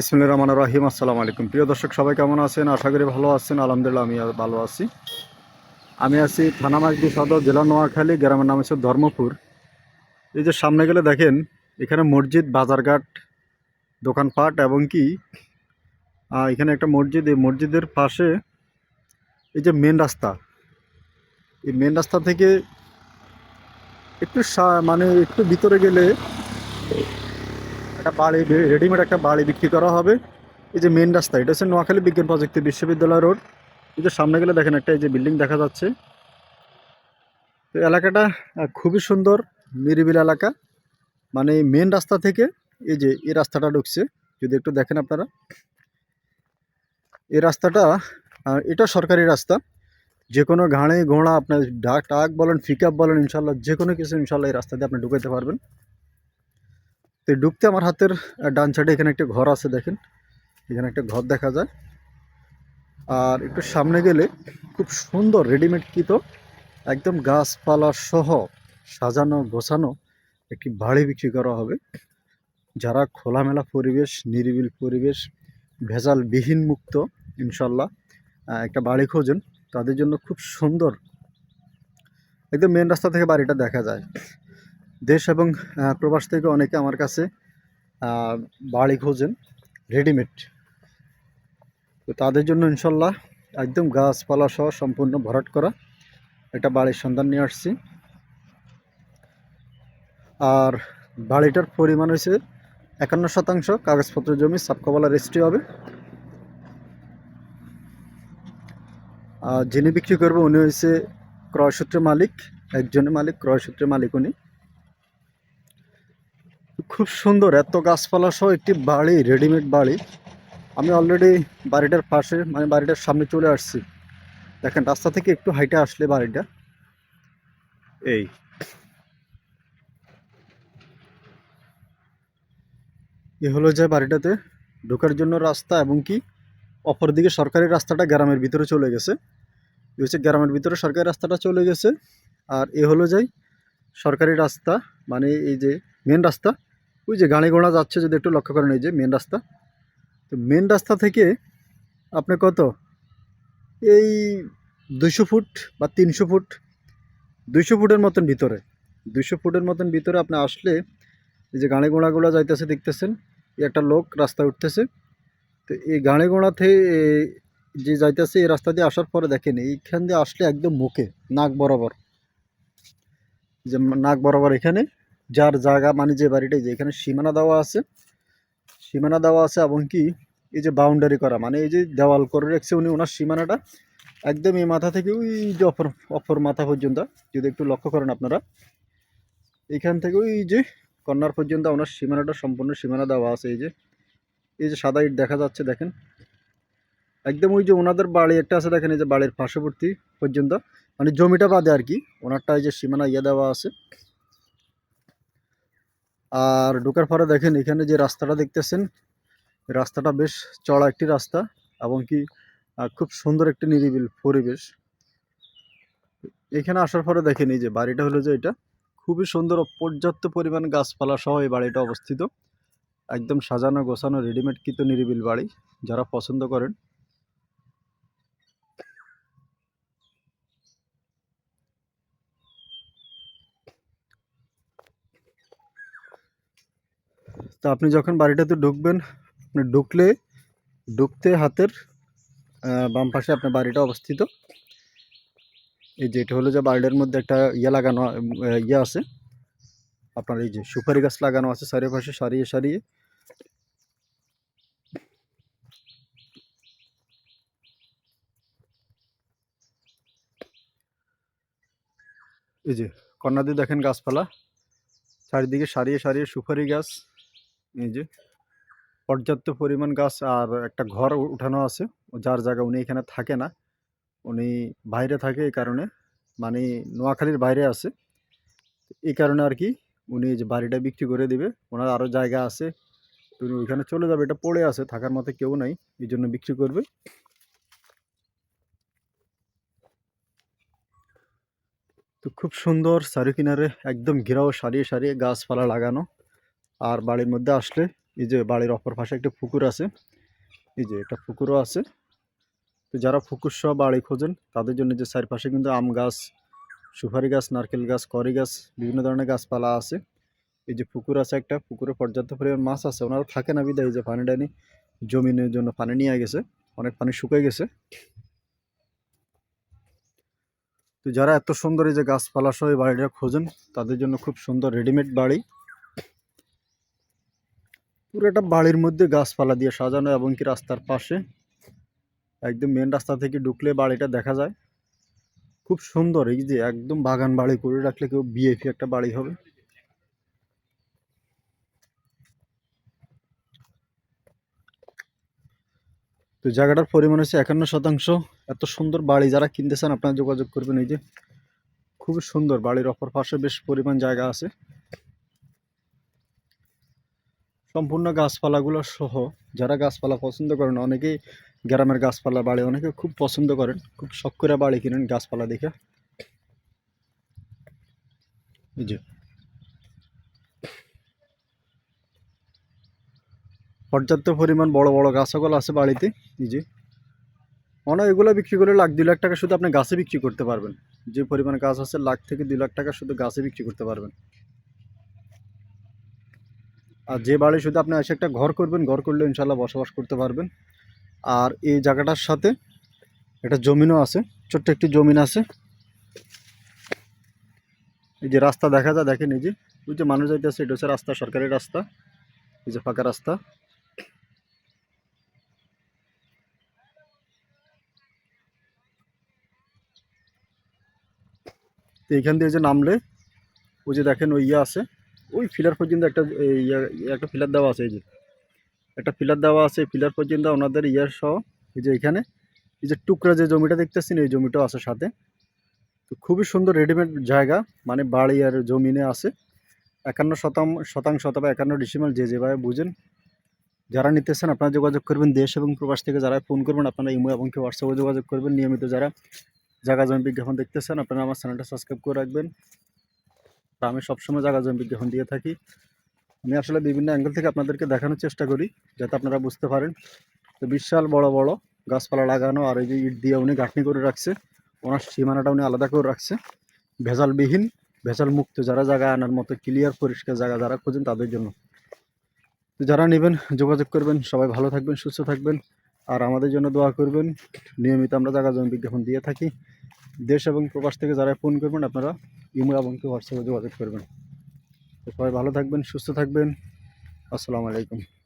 ইসমিল রহমান রাহিম। আসসালামু আলাইকুম। প্রিয় দর্শক, সবাই কেমন আছেন? আশা করি ভালো আছেন। আলহামদুলিল্লাহ আমি ভালো আছি। আমি আছি থানা মাইজদি সদর, জেলা নোয়াখালী, গ্রামের নাম হচ্ছে ধর্মপুর। এই যে সামনে গেলে দেখেন, এখানে মসজিদ, বাজারঘাট, দোকানপাট এবং কি এখানে একটা মসজিদ, এই মসজিদের পাশে এই যে মেন রাস্তা। এই মেন রাস্তা থেকে একটু মানে একটু ভিতরে গেলে একটা বাড়ি রেডিমেড একটা বাড়ি বিক্রি করা হবে। এই যে মেন রাস্তা, এটা হচ্ছে নোয়াখালী বিজ্ঞান প্রযুক্তি বিশ্ববিদ্যালয় রোড এই যে সামনে গেলে দেখেন একটা এই যে বিল্ডিং দেখা যাচ্ছে। তো এলাকাটা খুবই সুন্দর, নিরিবিল এলাকা। মানে মেন রাস্তা থেকে এই যে, এই রাস্তাটা ঢুকছে। যদি একটু দেখেন আপনারা। এই রাস্তাটা এটা সরকারি রাস্তা। যে কোনো ঘাড়ে ঘোড়া আপনার ডাক টাক বলেন পিক বলেন, ইনশাল্লাহ যে কোনো কিছু ইনশাল্লাহ এই রাস্তা দিয়ে আপনি ঢুকাইতে পারবেন। তো ঢুকতে আমার হাতের ডান সাইডে এখানে একটা ঘর আছে দেখেন। এখানে একটা ঘর দেখা যায়। আর একটু সামনে গেলে খুব সুন্দর রেডিমেড কিত, একদম গাছপালা সহ সাজানো, গোছানো একটি বাড়ি বিক্রি করা হবে। যারা খোলামেলা পরিবেশ, নিরিবিল পরিবেশ, ভেজালবিহীন মুক্ত, ইনশাল্লাহ একটা বাড়ি খোঁজেন, তাদের জন্য খুব সুন্দর। একদম মেন রাস্তা থেকে বাড়িটা দেখা যায়। দেশ এবং প্রবাস থেকে অনেকে আমার কাছে বাড়ি খোঁজেন রেডিমেড তো তাদের জন্য ইনশাল্লাহ একদম গাছপালা সহ সম্পূর্ণ ভরাট করা একটা বাড়ির সন্ধান নিয়ে আসছি। আর বাড়িটার পরিমাণ হয়েছে একান্ন শতাংশ কাগজপত্র জমি সাবকবালা রেজিস্ট্রি হবে। আর যিনি বিক্রি করবে, উনি হয়েছে ক্রয়সূত্রের মালিক, একজনের মালিক, ক্রয়সূত্রের মালিক উনি। খুব সুন্দর। এত গাছপালা সহ একটি বাড়ি রেডিমেড বাড়ি। আমি অলরেডি বাড়িটার পাশে মানে বাড়িটার সামনে চলে আসছি। দেখেন, রাস্তা থেকে একটু হাইটে আসলে বাড়িটা। এই। এ হলো যে বাড়িটাতে ঢোকার জন্য রাস্তা এবং কি অপরদিকে সরকারি রাস্তাটা গ্রামের ভিতরে চলে গেছে। হচ্ছে গ্রামের ভিতরে সরকারি রাস্তাটা চলে গেছে। আর এ হলো যাই সরকারি রাস্তা মানে এই যে মেন রাস্তা ওই যে গাড়ি ঘোড়া যাচ্ছে যদি একটু লক্ষ্য করেন, এই যে মেন রাস্তা। তো মেন রাস্তা থেকে আপনি কত? এই দুইশো ফুট বা তিনশো ফুট, দুইশো ফুটের মতন ভিতরে। দুইশো ফুটের মতন ভিতরে আপনি আসলে এই যে গাড়ি ঘোড়াগুলো যাইতেছে, দেখতেছেন, এই একটা লোক রাস্তায় উঠতেছে। তো এই গাড়ি ঘোড়া থেকে যে যাইতেছে, এই রাস্তা দিয়ে আসার পরে দেখেন, এইখান দিয়ে আসলে একদম মুখে, নাক বরাবর। যে নাক বরাবর এখানে যার জায়গা মানে যে বাড়িটা যে এখানে সীমানা দেওয়া আছে। সীমানা দেওয়া আছে এবং কি, এই যে বাউন্ডারি করা মানে এই যে দেওয়াল করে রেখেছে উনি, ওনার সীমানাটা একদম এই মাথা থেকে ওই যে অপর অপর মাথা পর্যন্ত, যদি একটু লক্ষ্য করেন আপনারা। এখান থেকে ওই যে কর্নার পর্যন্ত ওনার সীমানাটা, সম্পূর্ণ সীমানা দেওয়া আছে, এই যে। এই যে সাদা ইট দেখা যাচ্ছে, দেখেন। একদম ওই যে ওনাদের বাড়ি একটা আছে, দেখেন, এই যে বাড়ির পার্শ্ববর্তী পর্যন্ত মানে জমিটা বাদে আর কি, ওনারটা এই যে সীমানা ইয়ে দেওয়া আছে। আর ঢোকার পরে দেখেন এখানে যে রাস্তাটা দেখতেছেন, রাস্তাটা বেশ চড়া একটি রাস্তা এবং কি খুব সুন্দর একটি নিরিবিল পরিবেশ। এখানে আসার পরে দেখেন এই যে বাড়িটা হলো যে এটা, খুবই সুন্দর পর্যাপ্ত পরিমাণ গাছপালা সহ এই বাড়িটা অবস্থিত। একদম সাজানো গোছানো রেডিমেড কিত নিরিবিল বাড়ি, যারা পছন্দ করেন। তো আপনি যখন বাড়িটাতে ঢুকবেন, আপনি ঢুকলে, ঢুকতে হাতের বাম পাশে আপনার বাড়িটা অবস্থিত। এই যে এটা হলো যে বাড়িটার মধ্যে একটা ইয়ে লাগানো ইয়ে আছে। আপনার এই যে সুপারি গাছ লাগানো আছে চারিপাশে সারিয়ে সারিয়ে। এই যে কর্নার দিয়ে দেখেন গাছপালা। চারিদিকে সারিয়ে সারিয়ে সুপারি গাছ। এই যে, পর্যাপ্ত পরিমাণ গাছ আর একটা ঘর উঠানো আছে। যার জায়গা উনি এখানে থাকে না। উনি বাইরে থাকে এই কারণে। মানে নোয়াখালীর বাইরে আছে। এই কারণে আর কি উনি যে বাড়িটা বিক্রি করে দিবে। ওনার আরও জায়গা আছে। তো উনি ওইখানে চলে যাবে। এটা পড়ে আছে। থাকার মতো কেউ নাই। এই জন্য বিক্রি করবে। তো খুব সুন্দর চারি কিনারে একদম ঘেরাও সারিয়ে সারিয়ে গাছপালা লাগানো। আর বাড়ির মধ্যে আসলে এই যে বাড়ির অপর পাশে একটা পুকুর আছে, এই যে একটা পুকুরও আছে। তো যারা পুকুর সহ বাড়ি খোঁজেন, তাদের জন্য যে চারপাশে কিন্তু আম গাছ, সুপারি গাছ, নারকেল গাছ, করি গাছ, বিভিন্ন ধরনের গাছপালা আছে। এই যে পুকুর আছে একটা, পুকুরে পর্যাপ্ত পরিমাণ মাছ আছে। ওনারা থাকে না বিদায়, এই যে পানি টানি জমিনের জন্য পানি নিয়ে গেছে। অনেক পানি শুকিয়ে গেছে। তো যারা এত সুন্দর এই যে গাছপালা সহ এই বাড়িটা খোঁজেন, তাদের জন্য খুব সুন্দর রেডিমেড বাড়ি। পুরোটা বাড়ির মধ্যে গাছপালা দিয়ে সাজানো এবং কি রাস্তার পাশে একদম মেন রাস্তা থেকে ঢুকলে বাড়িটা দেখা যায়। খুব সুন্দর, এই যে একদম বাগান বাড়ি করে রাখলে কেউ বিএপি একটা বাড়ি হবে। তো জায়গাটার পরিমাণ হচ্ছে একান্ন শতাংশ। এত সুন্দর বাড়ি, যারা কিনতে চান আপনারা যোগাযোগ করবেন এই যে। খুবই সুন্দর, বাড়ির অপর পাশে বেশ পরিমাণ জায়গা আছে। সম্পূর্ণ গাছপালাগুলো সহ যারা গাছপালা পছন্দ করেন, অনেকেই গ্রামের গাছপালা বাড়ি, অনেকে খুব পছন্দ করেন, খুব শখ করে বাড়ি কিনেন গাছপালা দেখে। যে। পর্যাপ্ত পরিমাণ বড় বড় গাছগুলো আছে বাড়িতে যে। অনেক এগুলো বিক্রি করে লাখ দুই লাখ টাকা শুধু আপনি গাছে বিক্রি করতে পারবেন। যে পরিমাণ গাছ আছে, লাখ থেকে দুই লাখ টাকা শুধু গাছে বিক্রি করতে পারবেন। আর যে বাড়ি শুধু আপনি এসে একটা ঘর করবেন, ঘর করলে ইনশাল্লাহ বসবাস করতে পারবেন। আর এই জায়গাটার সাথে একটা জমিনও আছে, ছোট্ট একটি জমিন আছে। এই যে রাস্তা দেখা যায়, দেখেন এই যে, ওই যে মানুষ যাইতেছে, এটা হচ্ছে রাস্তা, সরকারি রাস্তা, এই যে ফাঁকা রাস্তা। এইখান দিয়ে যে নামলে, ওই যে দেখেন ওই ইয়ে আছে। ওই ফিলার পর্যন্ত একটা একটা ফিলার দেওয়া আছে, এই যে। একটা ফিলার দেওয়া আছে ফিলার পর্যন্ত ওনাদের ইয়ার সহ, এই যে এখানে, এই যে টুকরা যে জমিটা দেখতেছেন, এই জমিটাও আছে সাথে। তো খুবই সুন্দর রেডিমেড জায়গা মানে বাড়ি আর জমিনে আছে। একান্ন শতাংশ শতাংশ অথবা একান্ন ডিসিমাল যে যেভাবে বুঝেন, যারা নিতেছেন আপনারা যোগাযোগ করবেন দেশ এবং প্রবাস থেকে, যারা ফোন করবেন আপনারা ইমো এবং কি হোয়াটসঅ্যাপে যোগাযোগ করবেন। নিয়মিত যারা জায়গা জমি বিজ্ঞাপন দেখতেছেন, আপনারা আমার চ্যানেলটা সাবস্ক্রাইব করে রাখবেন। আর আমি সবসময় জায়গা জমি বিজ্ঞাপন দিয়ে থাকি। আমি আসলে বিভিন্ন অ্যাঙ্গেল থেকে আপনাদেরকে দেখানোর চেষ্টা করি, যাতে আপনারা বুঝতে পারেন। তো বিশাল বড় বড় গাছপালা লাগানো আর এই যে ইট দিয়ে উনি গাঁথনি করে রাখছে, ওনার সীমানাটা উনি আলাদা করে রাখছে। ভেজালবিহীন ভেজাল মুক্ত যারা জায়গা আনার মতো ক্লিয়ার পরিষ্কার জায়গা যারা খোঁজেন তাদের জন্য। তো যারা নেবেন, যোগাযোগ করবেন। সবাই ভালো থাকবেন, সুস্থ থাকবেন। আর আমাদের জন্য দোয়া করবেন। নিয়মিত আমরা জায়গা জমি বিজ্ঞাপন দিয়ে থাকি। দেশ এবং প্রবাস থেকে যারা ফোন করবেন, আপনারা ইমো এবং হোয়াটসঅ্যাপে যোগাযোগ করবেন। সবাই ভালো থাকবেন, সুস্থ থাকবেন। আসসালামু আলাইকুম।